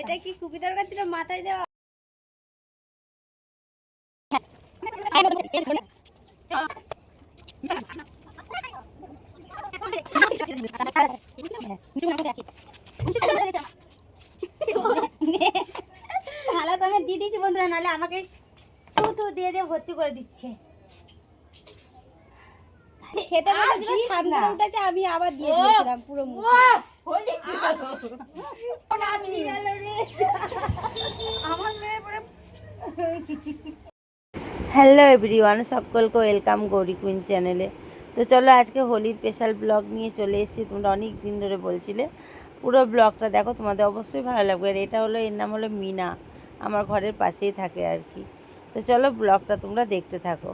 এটা কি কুপি দরকার ছিল মাথায় দেওয়া? থালা তো আমি দিয়ে দিয়েছি বন্ধুরা নাহলে আমাকে তু দিয়ে দিয়ে ভর্তি করে দিচ্ছে। খেতে বলেছিল সামনে উঠেছে আমি আবার দিয়ে দিয়েছিলাম পুরো মুখে। হ্যালো এভরিওয়ান সকলকে ওয়েলকাম গৌরী কুইন চ্যানেলে তো চলো আজকে হোলির স্পেশাল ব্লগ নিয়ে চলে এসেছি তোমরা অনেক দিন ধরে বলছিলে। পুরো ব্লগটা দেখো তোমাদের অবশ্যই ভালো লাগবে। আর এটা হলো এর নাম হলো মিনা আমার ঘরের পাশেই থাকে আর কি। তো চলো ব্লগটা তোমরা দেখতে থাকো।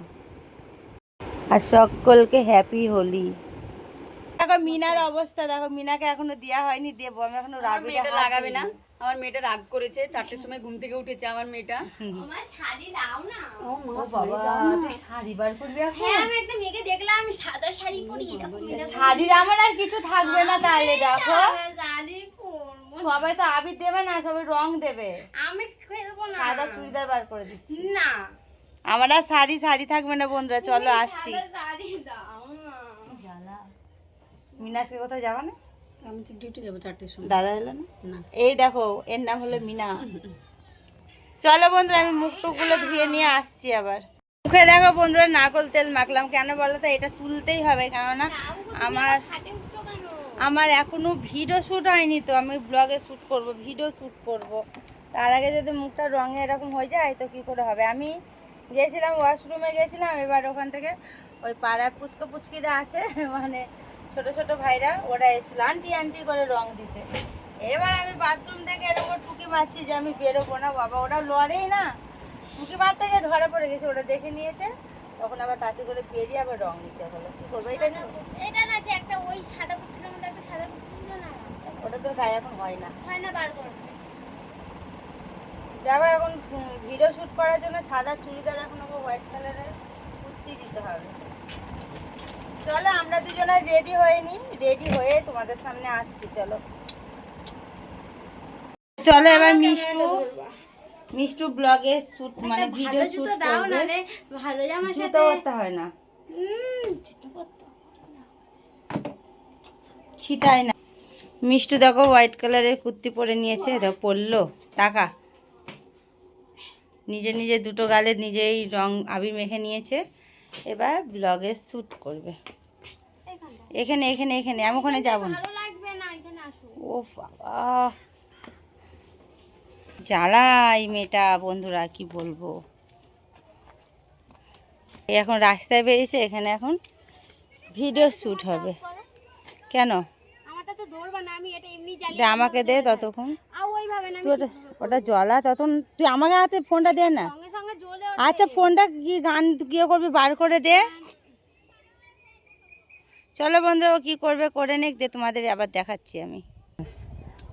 আর সকলকে হ্যাপি হোলি। দেখো মিনার অবস্থা দেখো মিনাকে এখনও দেওয়া হয়নি দেবো। আমি এখনও মেয়েটা লাগাবে না। আমার মেয়েটা রাগ করেছে চারটের সময় ঘুম থেকে উঠেছে আমার মেয়েটা। আমার শাড়ি দাও না। ও মা বাবা তুই শাড়ি বার করবি এখন? হ্যাঁ আমি একটা মেয়েকে দেখলাম আমি সাদা শাড়ি পরি শাড়ির আমার আর কিছু থাকবে না তাহলে দেখো। সবাই তো আবির দেবে না সবাই রং দেবে। আমি খেলব না। সাদা চুড়িদার বার করে দিচ্ছি। না। আমার আর শাড়ি শাড়ি থাকবে না বন্ধুরা চলো আসছি। শাড়ি দাও না। মিনাসকে কোথাও যাবা না? আমি তো ডিউটি যাব চারটের সময়। দাদা এলো না? না। এই দেখো এর নাম হলো মিনা। চলো বন্ধুরা আমি মুখ টুকগুলো ধুয়ে নিয়ে আসছি আবার। মুখে দেখো বন্ধুরা নারকল তেল মাখলাম। কেন বলো তো এটা তুলতেই হবে কেননা আমার আমার এখনও ভিডিও শ্যুট হয়নি তো আমি ব্লগে শ্যুট করব ভিডিও শ্যুট করব। তার আগে যদি মুখটা রঙে এরকম হয়ে যায় তো কি করে হবে? আমি গিয়েছিলাম ওয়াশরুমে গিয়েছিলাম এবার ওখান থেকে ওই পাড়ার পুচকো পুচকিরা আছে মানে ছোট ছোট ভাইরা ওরা এসেছিল আন্টি আন্টি করে রং দিতে। এবার আমি বাথরুম থেকে এরকম টুকি মারছি যে আমি বেরোবো না বাবা ওরা লড়েই না। টুকি মারতে গিয়ে ধরা পড়ে গেছে ওরা দেখে নিয়েছে। তখন আবার তাতে করে বেরিয়ে আবার রং দিতে হলো। কি করব এটা নিয়ে? এটা না একটা ওই সাদা কুর্তির মধ্যে একটা সাদা ছিল না ওটা তোর গায়ে এখন হয় না। হয় না বার করে। দেখো এখন ভিডিও শুট করার জন্য সাদা চুড়িদার এখন ওকে হোয়াইট কালারের কুর্তি দিতে হবে। চলো আমরা দুজনে রেডি হয়ে নি রেডি হয়ে তোমাদের সামনে আসছি চলো। চলো এবার মিষ্টু মিষ্টু ব্লগে শুট মানে ভিডিও শুট দাও নালে ভালো জুতো সাথে করতে হয় না। ছিটাই না। মিষ্টু দেখো হোয়াইট কালারের কুর্তি পরে নিয়েছে দেখো পরলো। টাকা। নিজে নিজে দুটো গালে নিজেই রং আবির মেখে নিয়েছে। এবার ব্লগে শ্যুট করবে। এখানে এখানে এখানে আমি ওখানে যাব না। ও বাবা। জ্বালাই মেয়েটা বন্ধুরা কি বলব। এই এখন রাস্তায় বেরিয়েছে এখানে এখন ভিডিও শ্যুট হবে। কেন? আমাকে দে ততক্ষণ। তুই ওটা জ্বলা তখন তুই আমার হাতে ফোনটা দে না। আচ্ছা ফোনটা কি গান গিয়ে করবি? বার করে দে। চলো বন্ধুরা ও কী করবে? করে নেক দে তোমাদের আবার দেখাচ্ছি আমি।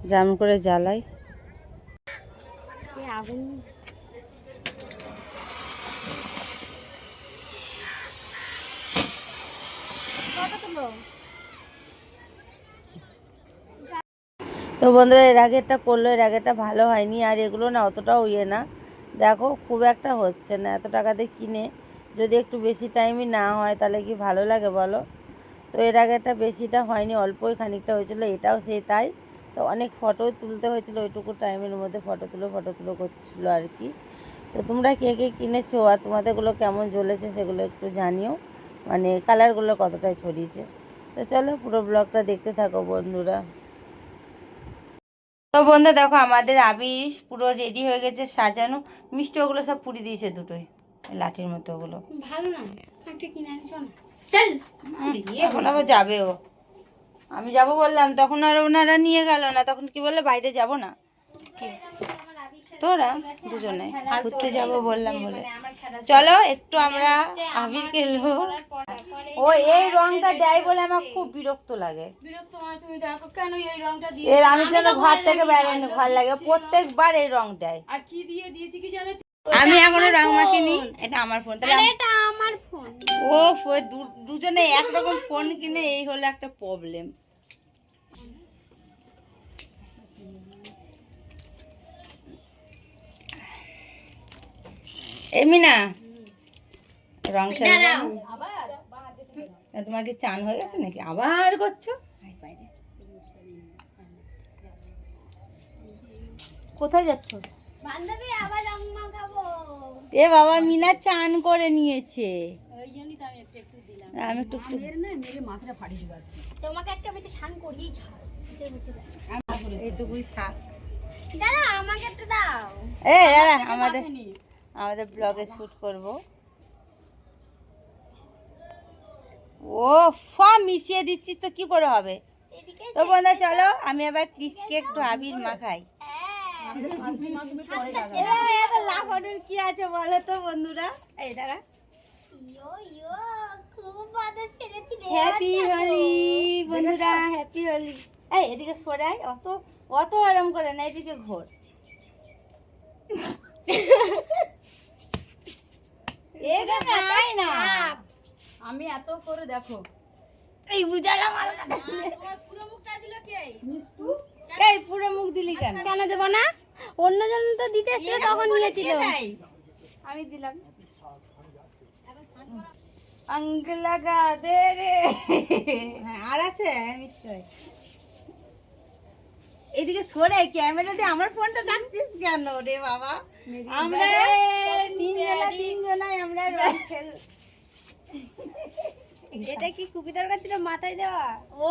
যেমন করে জ্বালাই। আগুন। তো বন্ধুরা এর আগেরটা করল এর আগেরটা ভালো হয়নি আর এগুলো না অতটাও ইয়ে না। দেখো খুব একটা হচ্ছে না। এত টাকা দিয়ে কিনে যদি একটু বেশি টাইমই না হয় তাহলে কি ভালো লাগে বলো? তো এর আগেরটা বেশিটা হয়নি, অল্পই খানিকটা হয়েছিল, এটাও সেই তাই। তো অনেক ফটো তুলতে হয়েছিল, ওইটুকু টাইমের মধ্যে ফটো তুলো ফটো তুলো করছিল আর কি। তো তোমরা কে কে কিনেছো আর তোমাদেরগুলো কেমন জ্বলেছে সেগুলো একটু জানিও। মানে কালারগুলো কতটাই ছড়িয়েছে। তো চলো পুরো ব্লগটা দেখতে থাকো বন্ধুরা। তো বন্ধু দেখো আমাদের আবির পুরো রেডি হয়ে গেছে সাজানো। মিষ্টি ওগুলো সব পুরি দিয়েছে দুটোই লাঠির মতো ওগুলো। ভালো না একটা কিনে আনি চল। চল এখন আবার যাবে ও। আমি যাব বললাম তখন আর ওনারা নিয়ে গেল না তখন কি বলল বাইরে যাব না। কি? তোরা দুজনে ঘুরতে যাব বললাম বলে। চলো একটু আমরা আবির খেলব। ও এই রংটা দেয় বলে আমার খুব বিরক্ত লাগে। বিরক্ত মানে তুমি দেখো কেন এই রংটা দিয়ে এর আমি যেন ঘর থেকে বেরোনি ঘর লাগে। প্রত্যেকবার এই রং দেয়। আর কি দিয়ে দিয়েছি কি জানো? আমি এখনও রং মাখিনি এটা আমার ফোন। তাহলে এটা আমার ফোন। ও দুজনে একরকম ফোন কিনে এই হলো একটা প্রবলেম এমিনা। রং খেলে তোমার কি চান হয়ে গেছে নাকি? আবার করছ? কোথায় যাচ্ছ? বান্ধবী আবার এ বাবা মিনা চান করে নিয়েছে। আমি একটু একটু দিলাম। আমি একটু একটু- মেরে না মেরে মাথাটা ফাটিয়ে দেবো আজকে। তোমাকে আজকে আমি একটু স্নান করিয়েই ছাড় এইটুকুই থাক। দাদা আমাকে একটু দাও। এ দাঁড়া আমাদের আমাদের ব্লগে শ্যুট করব। ও ফা মিশিয়ে দিচ্ছিস তো কি করে হবে? তো বন্ধু চলো আমি আবার ক্রিসকে একটু আবির মাখাই। লাফানোর কি আছে বলো তো বন্ধুরা এই দাঁড়া হ্যাপি হোলি বন্ধুরা হ্যাপি হোলি এই এদিকে সরাই অত অত আরাম করে না এদিকে ঘোর। তাই না? আমি এত করে দেখো। এই বুঝালাম আর কে? এই পুরো মুখ দিলি আচ্ছা, কেন? কেন দেব না? অন্যজন তো দিতে এসেছিল ইয়ে তখন নিয়েছিল। আমি দিলাম। আঙ্গ লাগা দে রে। হ্যাঁ, আর আছে? হ্যাঁ, মিষ্টি এদিকে সরে ক্যামেরা দিয়ে আমার ফোনটা ডাকছিস কেন রে বাবা? আমরা তিনজনা তিনজনাই আমরা রং খেল এটা কি কুপি দরকার ছিল? মাথায় দেওয়া? ও!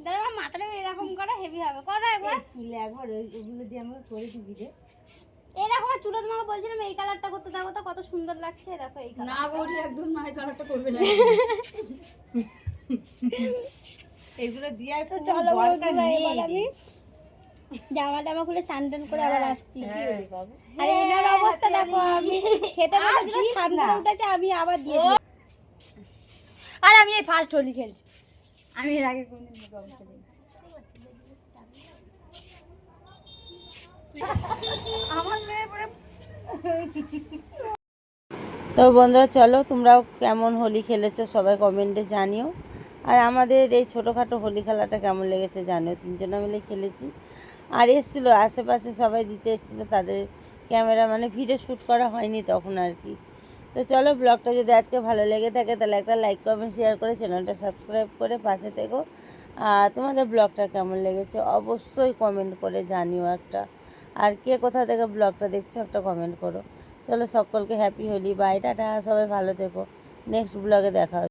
দাঁড়া মাথাটা এরকম করা হেভি হবে। করো একবার। চুলে একবার ওই- ওগুলো দিয়ে আমাকে করে দিবি রে। এই দেখো আমার চুলে তোমাকে বলছিলাম এই কালারটা করতে দেখো তো কত সুন্দর লাগছে। দেখো এই কালার না বৌদি একদম না এই কালারটা করবে না। এগুলো দিয়ে আর চলো নেই আমি। জামা টামা খুলে স্নান করে আবার আসছি। হ্যাঁ। আর এনার অবস্থা দেখো আমি খেতে বসেছিল স্নান উঠেছে আমি আবার দিয়ে আর আমি এই ফার্স্ট হোলি খেলছি। আমি এর আগে কোনদিন আমার মেয়ে পরে তো বন্ধুরা চলো তোমরাও কেমন হোলি খেলেছো সবাই কমেন্টে জানিও। আর আমাদের এই ছোটোখাটো হোলি খেলাটা কেমন লেগেছে জানিও তিনজনে মিলে খেলেছি। আর এসছিলো, আশেপাশে সবাই দিতে এসেছিল, তাদের ক্যামেরা মানে ভিডিও শ্যুট করা হয়নি তখন আর কি। তো চলো ব্লগটা যদি আজকে ভালো লেগে থাকে, তাহলে একটা লাইক, কমেন্ট, শেয়ার করে চ্যানেলটা সাবস্ক্রাইব করে পাশে থেকো। আর তোমাদের ব্লগটা কেমন লেগেছে অবশ্যই কমেন্ট করে জানিও একটা। আর কে কোথা থেকে ব্লগটা দেখছ একটা কমেন্ট করো। চলো সকলকে হ্যাপি হোলি, বাই, টাটা, সবাই ভালো থেকো। নেক্সট ব্লগে দেখা